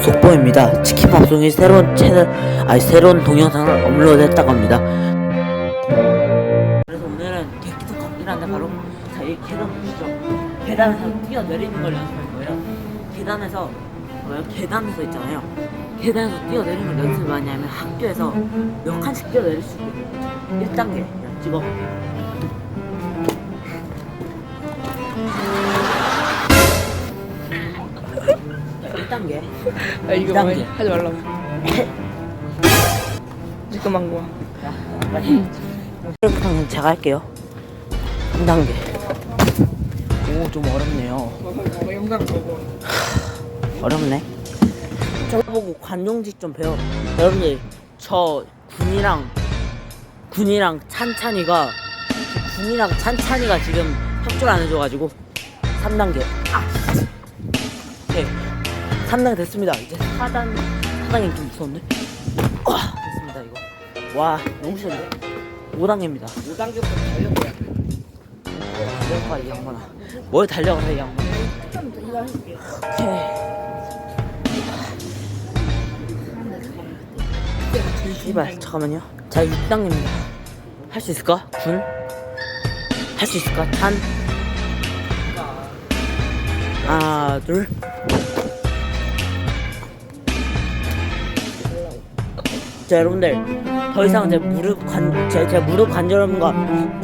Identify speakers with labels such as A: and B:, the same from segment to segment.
A: 속보입니다. 치킨 방송이 새로운 채널, 아니 새로운 동영상을 업로드했다고 합니다. 그래서 오늘은 객기석 걷기라는데 바로 자, 이 계단 보시죠. 계단에서 뛰어내리는 걸 연습할 거예요. 계단에서 뭐요? 계단에서 있잖아요. 계단에서 뛰어내리는 걸 연습을 많이 하면 학교에서 몇 칸씩 뛰어내릴 수 있어요. 1단계 찍어. 자, 1단계.
B: 아 이거. 뭐 하지 말라고 잠깐만 고마
A: 그냥 제가 할게요. 3단계. 오, 좀 어렵네요.
B: 영상 보고
A: 어렵네. 저거 보고 관용직 좀 배워. 여러분들, 저 군이랑, 군이랑 찬찬이가, 군이랑 찬찬이가 지금 협조를 안 해줘가지고, 3단계. 아! 오케이. 3단계 됐습니다. 이제 4단, 4단계 좀 무서운데? 와, 됐습니다, 이거. 와, 너무 쉬운데? 5단계입니다.
B: 5단계부터 달려보야
A: 달려가 이 양반아 뭘 달려가 이 양반 오케이 씨발 잠깐만요 자 6단계입니다 할 수 있을까? 군? 할 수 있을까? 탄? 하나 둘 자, 여러분들 더 이상 제 무릎 관, 제, 제 무릎 관절염과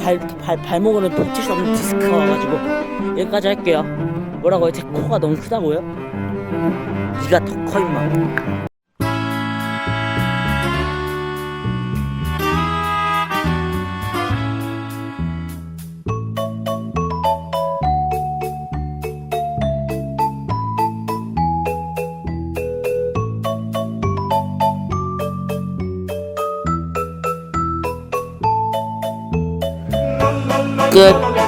A: 발, 발, 발목으로 버틸 수 없는 디스크가 와가지고 여기까지 할게요. 뭐라고요? 제 코가 너무 크다고요? 네가 더 커 임마. good.